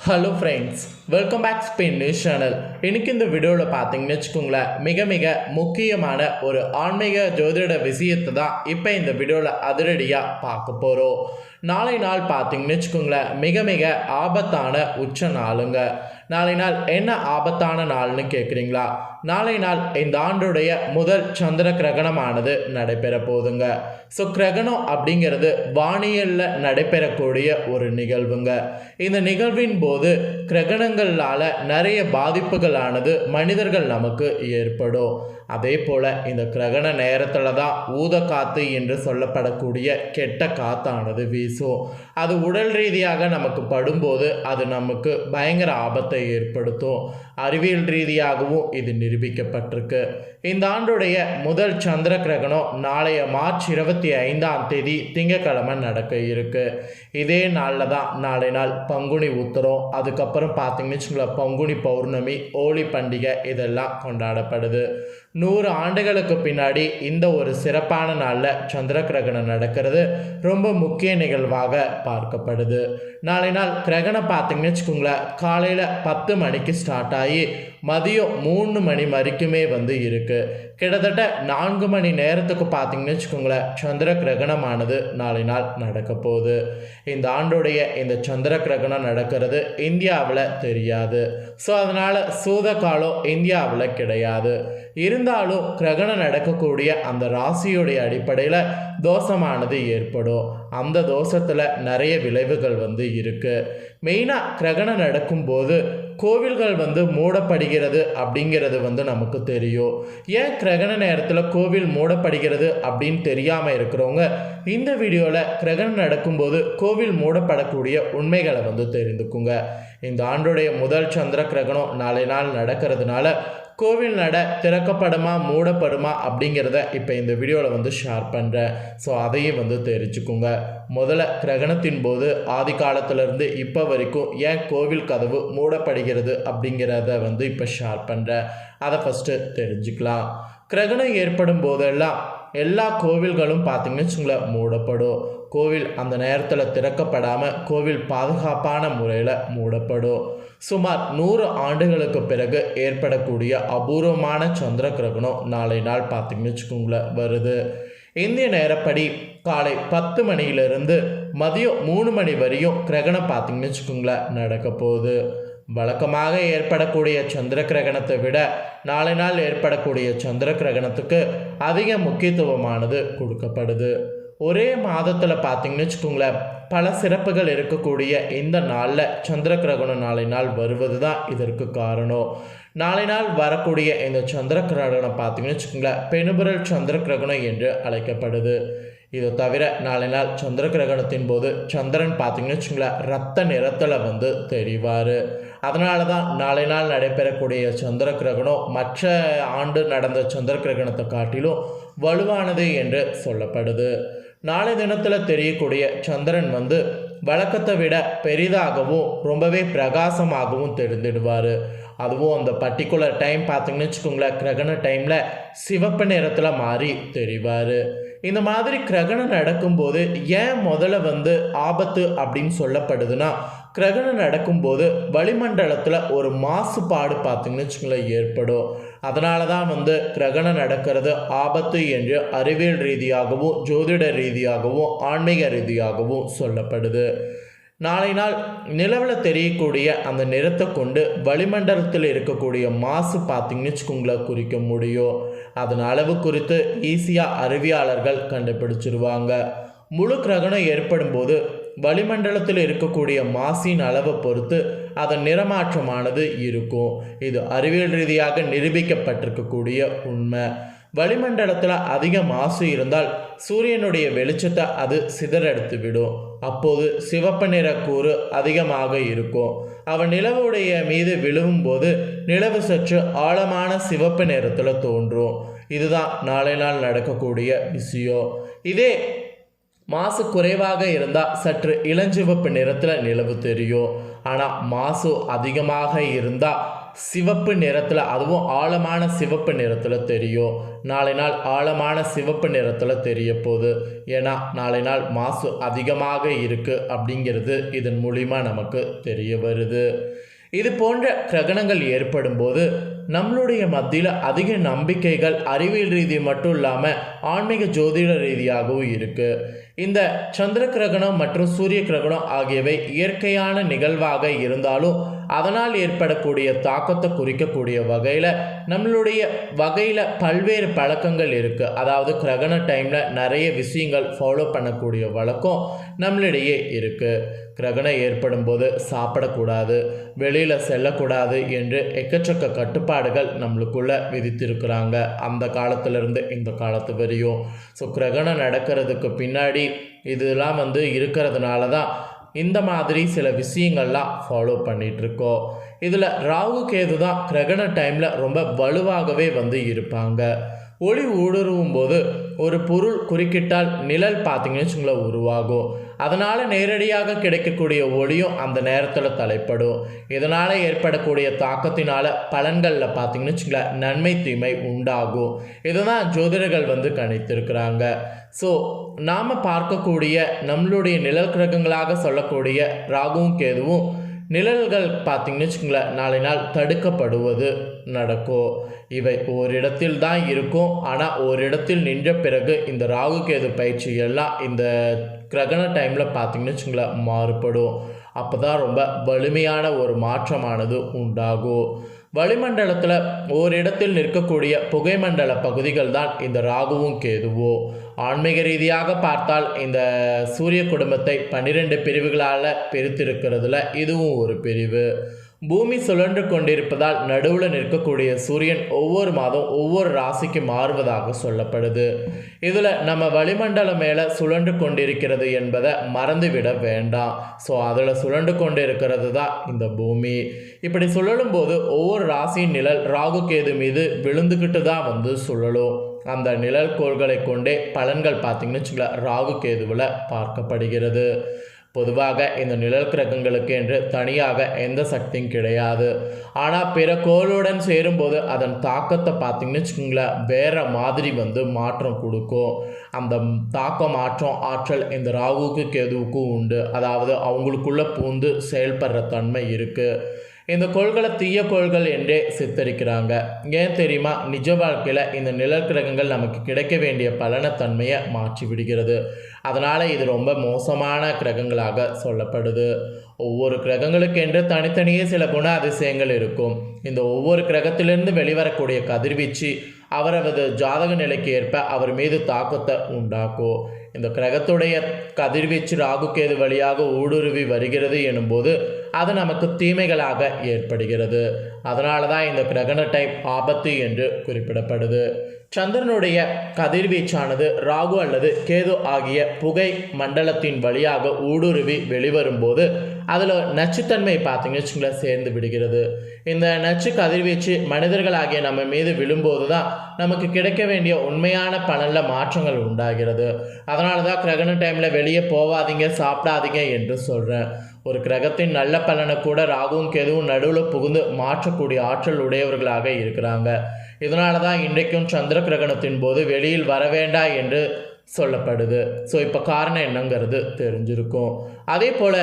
Hello friends welcome back Spain news channel இன்றைக்கி இந்த வீடியோவில் பார்த்தீங்கன்னு வச்சுக்கோங்களேன் மிக மிக முக்கியமான ஒரு ஆன்மீக ஜோதிட விஷயத்தை தான் இப்போ இந்த வீடியோவில் அதிரடியாக பார்க்க போகிறோம் நாளை நாள் பார்த்தீங்கன்னு வச்சுக்கோங்களேன் மிக மிக ஆபத்தான உச்ச நாளுங்க. நாளை நாள் என்ன ஆபத்தான நாள்னு கேட்குறீங்களா நாளை நாள் இந்த ஆண்டுடைய முதல் சந்திர கிரகணமானது நடைபெற போதுங்க ஸோ கிரகணம் அப்படிங்கிறது வானியலில் நடைபெறக்கூடிய ஒரு நிகழ்வுங்க. இந்த நிகழ்வின் போது கிரகணங்களால் நிறைய பாதிப்புகளானது மனிதர்கள் நமக்கு ஏற்படும். அதே போல் இந்த கிரகண நேரத்தில் தான் ஊத காத்து என்று சொல்லப்படக்கூடிய கெட்ட காத்தானது வீசும். அது உடல் ரீதியாக நமக்கு படும்போது அது நமக்கு பயங்கர ஆபத்தை ஏற்படுத்தும். அறிவியல் ரீதியாகவும் இது நிரூபிக்கப்பட்டிருக்கு. இந்த ஆண்டுடைய முதல் சந்திர கிரகணம் நாளைய மார்ச் இருபத்தி ஐந்தாம் தேதி திங்கக்கிழமை நடக்க இருக்கு. இதே நாளில் தான் நாளை நாள் பங்குனி உத்தரம் அதுக்கப்புறம் பார்த்தீங்கன்னு வச்சுங்களேன் பங்குனி பௌர்ணமி ஹோலி பண்டிகை இதெல்லாம் கொண்டாடப்படுது. நூறு ஆண்டுகளுக்கு பின்னாடி இந்த ஒரு சிறப்பான நாளில் சந்திர கிரகணம் நடக்கிறது. ரொம்ப முக்கிய நிகழ்வாக பார்க்கப்படுது. நாளை நாள் கிரகணம் பார்த்தீங்கன்னு வச்சுக்கோங்களேன் காலையில் பத்து மணிக்கு ஸ்டார்ட் ஆகி மதியம் மூணு மணி வரைக்குமே வந்து இருக்குது கிட்டத்தட்ட நான்கு மணி நேரத்துக்கு பார்த்தீங்கன்னு வச்சுக்கோங்களேன் சந்திர கிரகணமானது நாளை நாள் நடக்க போகுது. இந்த ஆண்டுடைய இந்த சந்திர கிரகணம் நடக்கிறது இந்தியாவில் தெரியாது. ஸோ அதனால் சூத காலம் இந்தியாவில் கிடையாது. இருந்தாலும் கிரகணம் நடக்கக்கூடிய அந்த ராசியுடைய அடிப்படையில் தோஷமானது ஏற்படும். அந்த தோஷத்தில் நிறைய விளைவுகள் வந்து இருக்குது மெயினாக கிரகணம் நடக்கும்போது கோவில்கள் வந்து மூடப்படுகிறது அப்படிங்கிறது வந்து நமக்கு தெரியும். ஏன் கிரகண நேரத்தில் கோவில் மூடப்படுகிறது அப்படின்னு தெரியாமல் இருக்கிறவங்க இந்த வீடியோவில் கிரகணம் நடக்கும்போது கோவில் மூடப்படக்கூடிய உண்மைகளை வந்து தெரிந்துக்குங்க. இந்த ஆண்டுடைய முதல் சந்திர கிரகணம் நாளை நாள் நடக்கிறதுனால கோவில் நட திறக்கப்படுமா மூடப்படுமா அப்படிங்கிறத இப்போ இந்த வீடியோவில் வந்து ஷேர் பண்ணுறேன் ஸோ அதையும் வந்து தெரிஞ்சுக்குங்க. முதல்ல கிரகணத்தின் போது ஆதி காலத்திலேருந்து இப்போ வரைக்கும் ஏன் கோவில் கதவு மூடப்படுகிறது அப்படிங்கிறத வந்து இப்போ ஷேர் பண்ணுறேன் அதை ஃபஸ்ட்டு தெரிஞ்சுக்கலாம். கிரகணம் ஏற்படும் போதெல்லாம் எல்லா கோவில்களும் பார்த்திங்கன்னு வச்சுங்களேன் மூடப்படும். கோவில் அந்த நேரத்தில் திறக்கப்படாமல் கோவில் பாதுகாப்பான முறையில் மூடப்படும். சுமார் நூறு ஆண்டுகளுக்கு பிறகு ஏற்படக்கூடிய அபூர்வமான சந்திர கிரகணம் நாளை நாள் பார்த்திங்கன்னு வச்சுக்கோங்களேன் வருது. இந்திய நேரப்படி காலை பத்து மணியிலிருந்து மதியம் மூணு மணி வரையும் கிரகணம் பார்த்திங்கன்னு வச்சுக்கோங்களேன் நடக்க போகுது. வழக்கமாக ஏற்படக்கூடிய சந்திர கிரகணத்தை விட நாளை நாள் ஏற்படக்கூடிய சந்திர கிரகணத்துக்கு அதிக முக்கியத்துவமானது கொடுக்கப்படுது. ஒரே மாதத்தில் பார்த்தீங்கன்னு வச்சுக்கோங்களேன் பல சிறப்புகள் இருக்கக்கூடிய இந்த நாளில் சந்திர கிரகணம் நாளை நாள் வருவது தான் இதற்கு காரணம். நாளை நாள் வரக்கூடிய இந்த சந்திர கிரகணம் பார்த்தீங்கன்னு வச்சுக்கோங்களேன் பெணுபுரல் சந்திர கிரகணம் என்று அழைக்கப்படுது. இது தவிர நாளை நாள் சந்திர கிரகணத்தின் போது சந்திரன் பார்த்தீங்கன்னு வச்சுங்களேன் ரத்த நிறத்தில் வந்து தெரிவார். அதனால தான் நாளை நாள் நடைபெறக்கூடிய சந்திர கிரகணம் மற்ற ஆண்டு நடந்த சந்திர கிரகணத்தை காட்டிலும் வலுவானது என்று சொல்லப்படுது. நாளை தினத்தில் தெரியக்கூடிய சந்திரன் வந்து வழக்கத்தை விட பெரிதாகவும் ரொம்பவே பிரகாசமாகவும் தெரிந்துடுவார். அதுவும் அந்த பர்டிகுலர் டைம் பார்த்தீங்கன்னு வச்சுக்கோங்களேன் கிரகண டைமில் சிவப்பு நிறத்தில் மாறி தெரிவார். இந்த மாதிரி கிரகணம் நடக்கும்போது ஏன் முதல்ல வந்து ஆபத்து அப்படின்னு சொல்லப்படுதுன்னா கிரகணம் நடக்கும்போது வளிமண்டலத்தில் ஒரு மாசுபாடு பார்த்தீங்கன்னு வச்சுக்கோங்களேன் ஏற்படும். அதனால தான் வந்து கிரகணம் நடக்கிறது ஆபத்து என்று அறிவியல் ரீதியாகவும் ஜோதிட ரீதியாகவும் ஆன்மீக ரீதியாகவும் சொல்லப்படுது. நாளை நாள் நிலவில் தெரியக்கூடிய அந்த நிறத்தை கொண்டு வளிமண்டலத்தில் இருக்கக்கூடிய மாசு பார்த்தீங்கன்னு வச்சுக்கோங்களை குறிக்க முடியும். அதன் அளவு குறித்து ஈஸியாக அறிவியாளர்கள் கண்டுபிடிச்சிருவாங்க. முழு கிரகணம் ஏற்படும் போது வளிமண்டலத்தில் இருக்கக்கூடிய மாசின் அளவை பொறுத்து அதன் நிறமாற்றமானது இருக்கும். இது அறிவியல் ரீதியாக நிரூபிக்கப்பட்டிருக்கக்கூடிய உண்மை. வளிமண்டலத்தில் அதிக மாசு இருந்தால் சூரியனுடைய வெளிச்சத்தை அது சிதறெடுத்து விடும் அப்போது சிவப்பு நிற கூறு அதிகமாக இருக்கும். அவன் நிலவுடைய மீது விழுவும்போது நிலவு சற்று ஆழமான சிவப்பு நிறத்தில் தோன்றும். இதுதான் நாளை நாள் நடக்கக்கூடிய விஷயம். இதே மாசு குறைவாக இருந்தால் சற்று இளஞ்சிவப்பு நிறத்தில் நிலவு தெரியும். ஆனால் மாசு அதிகமாக இருந்தால் சிவப்பு நிறத்தில் அதுவும் ஆழமான சிவப்பு நிறத்தில் தெரியும். நாளை நாள் ஆழமான சிவப்பு நிறத்தில் தெரிய போகுது. ஏன்னா நாளை நாள் மாசு அதிகமாக இருக்குது அப்படிங்கிறது இதன் மூலிமா நமக்கு தெரிய வருது. இது போன்ற கிரகணங்கள் ஏற்படும் போது நம்மளுடைய மத்தியில் அதிக நம்பிக்கைகள் அறிவியல் ரீதி மட்டும் இல்லாமல் ஆன்மீக ஜோதிட ரீதியாகவும் இருக்குது இந்த சந்திர கிரகணம் மற்றும் சூரிய கிரகணம் ஆகியவை இயற்கையான நிகழ்வாக இருந்தாலும் அதனால் ஏற்படக்கூடிய தாக்கத்தை குறிக்கக்கூடிய வகையில் நம்மளுடைய வகையில் பல்வேறு பழக்கங்கள் இருக்குது அதாவது கிரகண டைமில் நிறைய விஷயங்கள் ஃபாலோ பண்ணக்கூடிய வழக்கம் நம்மளிடையே இருக்குது கிரகணம் ஏற்படும் போது சாப்பிடக்கூடாது வெளியில் செல்லக்கூடாது என்று எக்கச்சக்க கட்டுப்பாடுகள் நம்மளுக்குள்ளே விதித்திருக்கிறாங்க. அந்த காலத்திலிருந்து இந்த காலத்து வரையும். ஸோ கிரகணம் நடக்கிறதுக்கு பின்னாடி இதெல்லாம் வந்து இருக்கிறதுனால தான் இந்த மாதிரி சில விஷயங்கள்லாம் ஃபாலோ பண்ணிகிட்ருக்கோம் இதில் ராகு கேது தான் கிரகண டைமில் ரொம்ப வலுவாகவே வந்து இருப்பாங்க. ஒளி ஊடுருவும் போது ஒரு பொருள் குறுக்கிட்டால் நிழல் பார்த்தீங்கன்னு வச்சுங்களேன் உருவாகும். அதனால் நேரடியாக கிடைக்கக்கூடிய ஒளியும் அந்த நேரத்தில் தலைப்படும். இதனால் ஏற்படக்கூடிய தாக்கத்தினால் பலன்களில் பார்த்தீங்கன்னு வச்சுங்களேன் நன்மை தீமை உண்டாகும். இதுதான் ஜோதிடர்கள் வந்து கணித்திருக்கிறாங்க. ஸோ நாம் பார்க்கக்கூடிய நம்மளுடைய நிழல் கிரகங்களாக சொல்லக்கூடிய ராகுவும் கேதுவும் நிழல்கள் பார்த்தீங்கன்னு வச்சுக்கோங்களேன் நாளை நாள் தடுக்கப்படுவது நடக்கும். இவை ஓரிடத்தில் தான் இருக்கும். ஆனால் ஓரிடத்தில் நின்ற பிறகு இந்த ராகு கேது பயிற்சி எல்லாம் இந்த கிரகண டைமில் பார்த்திங்கன்னு வச்சுங்களேன் மாறுபடும். அப்போ தான் ரொம்ப வலிமையான ஒரு மாற்றமானது உண்டாகும். வளிமண்டலத்தில் ஓரிடத்தில் நிற்கக்கூடிய புகைமண்டல பகுதிகள் தான் இந்த ராகுவும் கேதுவோ. ஆன்மீக ரீதியாக பார்த்தால் இந்த சூரிய குடும்பத்தை பன்னிரெண்டு பிரிவுகளால் பிரித்திருக்கிறதுல இதுவும் ஒரு பிரிவு. பூமி சுழன்று கொண்டிருப்பதால் நடுவில் நிற்கக்கூடிய சூரியன் ஒவ்வொரு மாதம் ஒவ்வொரு ராசிக்கு மாறுவதாக சொல்லப்படுது. இதில் நம்ம வளிமண்டலம் மேலே சுழன்று கொண்டிருக்கிறது என்பதை மறந்துவிட வேண்டாம். ஸோ அதில் சுழன்று கொண்டு இருக்கிறது தான் இந்த பூமி. இப்படி சுழலும் போது ஒவ்வொரு ராசியின் நிழல் ராகு கேது மீது விழுந்துக்கிட்டு தான் வந்து சுழலும். அந்த நிழல் கோள்களை கொண்டே பலன்கள் பார்த்தீங்கன்னு வச்சுக்கல ராகு கேதுவில் பார்க்கப்படுகிறது. பொதுவாக இந்த நிழல் கிரகங்களுக்கு என்று தனியாக எந்த சக்தியும் கிடையாது. ஆனால் பிற கோளுடன் சேரும்போது அதன் தாக்கத்தை பார்த்தீங்கன்னு வச்சுக்கோங்களேன் வேறு மாதிரி வந்து மாற்றம் கொடுக்கும். அந்த தாக்க மாற்றம் ஆற்றல் இந்த ராகுக்கு கேதுவுக்கும் உண்டு. அதாவது அவங்களுக்குள்ளே பூந்து செயல்படுற தன்மை இருக்குது இந்த கோள்களை தீய கோள்கள் என்றே சித்தரிக்கிறாங்க. ஏன் தெரியுமா? நிஜ வாழ்க்கையில் இந்த நிழல் கிரகங்கள் நமக்கு கிடைக்க வேண்டிய பலனத்தன்மையை மாற்றி விடுகிறது. அதனால் இது ரொம்ப மோசமான கிரகங்களாக சொல்லப்படுது. ஒவ்வொரு கிரகங்களுக்கென்று தனித்தனியே சில குண அதிசயங்கள் இருக்கும். இந்த ஒவ்வொரு கிரகத்திலிருந்து வெளிவரக்கூடிய கதிர்வீச்சு அவரது ஜாதக நிலைக்கு ஏற்ப அவர் மீது தாக்கத்தை உண்டாக்கும். இந்த கிரகத்துடைய கதிர்வீச்சு ராகுகேது வழியாக ஊடுருவி வருகிறது எனும்போது அது நமக்கு தீமைகளாக ஏற்படுகிறது. அதனால தான் இந்த கிரகண டைப் ஆபத்து என்று குறிப்பிடப்படுது. சந்திரனுடைய கதிர்வீச்சானது ராகு அல்லது கேது ஆகிய புகை மண்டலத்தின் வழியாக ஊடுருவி வெளிவரும்போது அதில் நச்சுத்தன்மை பார்த்தீங்கன்னு வச்சுங்களேன் சேர்ந்து விடுகிறது. இந்த நச்சு கதிர்வீச்சு மனிதர்களாகிய நம்ம மீது விழும்போது தான் நமக்கு கிடைக்க வேண்டிய உண்மையான பலனில் மாற்றங்கள் உண்டாகிறது. அதனால தான் கிரகண டைமில் வெளியே போகாதீங்க சாப்பிடாதீங்க என்று சொல்கிறேன் ஒரு கிரகத்தின் நல்ல பலனை கூட ராகுவும் கேதுவும் நடுவில் புகுந்து மாற்றக்கூடிய ஆற்றல் உடையவர்களாக இருக்கிறாங்க. இதனால தான் இன்றைக்கும் சந்திர கிரகணத்தின் போது வெளியில் வர வேண்டாம் என்று சொல்லப்படுது. ஸோ இப்போ காரணம் என்னங்கிறது தெரிஞ்சிருக்கும். அதே போல்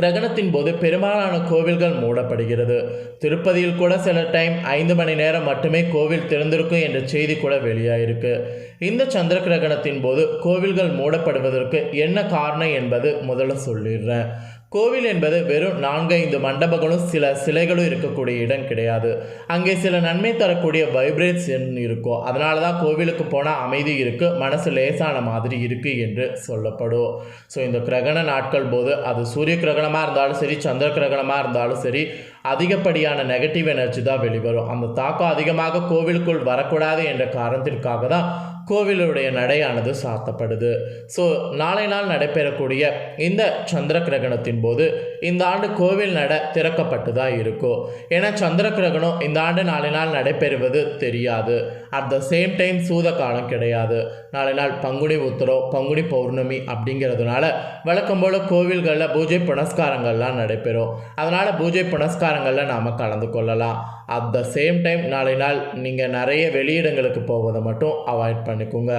கிரகணத்தின் போது பெரும்பாலான கோவில்கள் மூடப்படுகிறது. திருப்பதியில் கூட சில டைம் ஐந்து மணி நேரம் மட்டுமே கோவில் திறந்திருக்கும் என்ற செய்தி கூட வெளியாயிருக்கு. இந்த சந்திர கிரகணத்தின் போது கோவில்கள் மூடப்படுவதற்கு என்ன காரணம் என்பது முதல்ல சொல்லிடுறேன். கோவில் என்பது வெறும் நான்கு ஐந்து மண்டபங்களும் சில சிலைகளும் இருக்கக்கூடிய இடம் கிடையாது. அங்கே சில நன்மை தரக்கூடிய வைப்ரேஷன் இருக்கும். அதனால தான் கோவிலுக்கு போனால் அமைதி இருக்குது மனசு லேசான மாதிரி இருக்குது என்று சொல்லப்படும். ஸோ இந்த கிரகண நாட்கள் போது அது சூரிய கிரகணமாக இருந்தாலும் சரி சந்திர கிரகணமாக இருந்தாலும் சரி அதிகப்படியான நெகட்டிவ் எனர்ஜி தான் வெளிவரும். அந்த தாக்கம் அதிகமாக கோவிலுக்குள் வரக்கூடாது என்ற காரணத்திற்காக தான் கோவிலுடைய நடையானது சாத்தப்படுது. ஸோ நாளை நாள் நடைபெறக்கூடிய இந்த சந்திர கிரகணத்தின் போது இந்த ஆண்டு கோவில் நட திறக்கப்பட்டு தான் இருக்கும் ஏன்னா சந்திர கிரகணம் இந்த ஆண்டு நாளை நாள் நடைபெறுவது தெரியாது. அட் த சேம் டைம் சூத காலம் கிடையாது. நாளை நாள் பங்குனி உத்தரம் பங்குனி பௌர்ணமி அப்படிங்கிறதுனால வழக்கம் போல் கோவில்களில் பூஜை புனஸ்காரங்கள்லாம் நடைபெறும். அதனால் பூஜை புனஸ்காரங்களில் நாம் கலந்து கொள்ளலாம். அட் த சேம் டைம் நாளை நாள் நீங்கள் நிறைய வெளியிடங்களுக்கு போவதை மட்டும் அவாய்ட் பண்ணிக்கோங்க.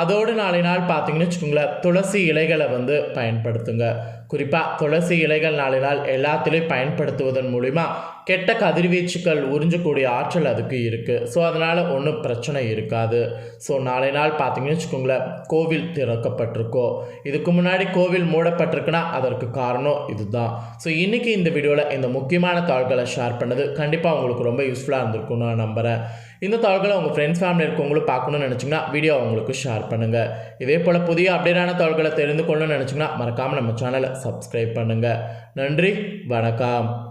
அதோடு நாளை நாள் பார்த்தீங்கன்னு வச்சுக்கோங்களேன் துளசி இலைகளை வந்து பயன்படுத்துங்க. குறிப்பாக துளசி இலைகள் நாளை நாள் எல்லாத்துலேயும் பயன்படுத்துவதன் மூலிமா கெட்ட கதிர்வீச்சுக்கள் உறிஞ்சக்கூடிய ஆற்றல் அதுக்கு இருக்குது ஸோ அதனால் ஒன்றும் பிரச்சனை இருக்காது. ஸோ நாளை நாள் பார்த்தீங்கன்னு வச்சுக்கோங்களேன் கோவில் திறக்கப்பட்டிருக்கோ. இதுக்கு முன்னாடி கோவில் மூடப்பட்டிருக்குன்னா அதற்கு காரணம் இதுதான். ஸோ இன்றைக்கி இந்த வீடியோவில் இந்த முக்கியமான தாள்களை ஷேர் பண்ணது கண்டிப்பாக உங்களுக்கு ரொம்ப யூஸ்ஃபுல்லாக இருந்திருக்கும்னு நான் நம்புகிறேன் இந்த தாள்களை உங்கள் ஃப்ரெண்ட்ஸ் ஃபேமிலி இருக்கவங்களும் பார்க்கணும்னு நினச்சிங்கன்னா வீடியோ அவங்களுக்கு ஷேர் பண்ணுங்கள் இதே போல் புதிய அப்டேட்டான தாள்களை தெரிந்து கொள்ளணும்னு நினச்சிங்கன்னா மறக்காமல் நம்ம சேனலை சப்ஸ்கிரைப் பண்ணுங்கள் நன்றி வணக்கம்.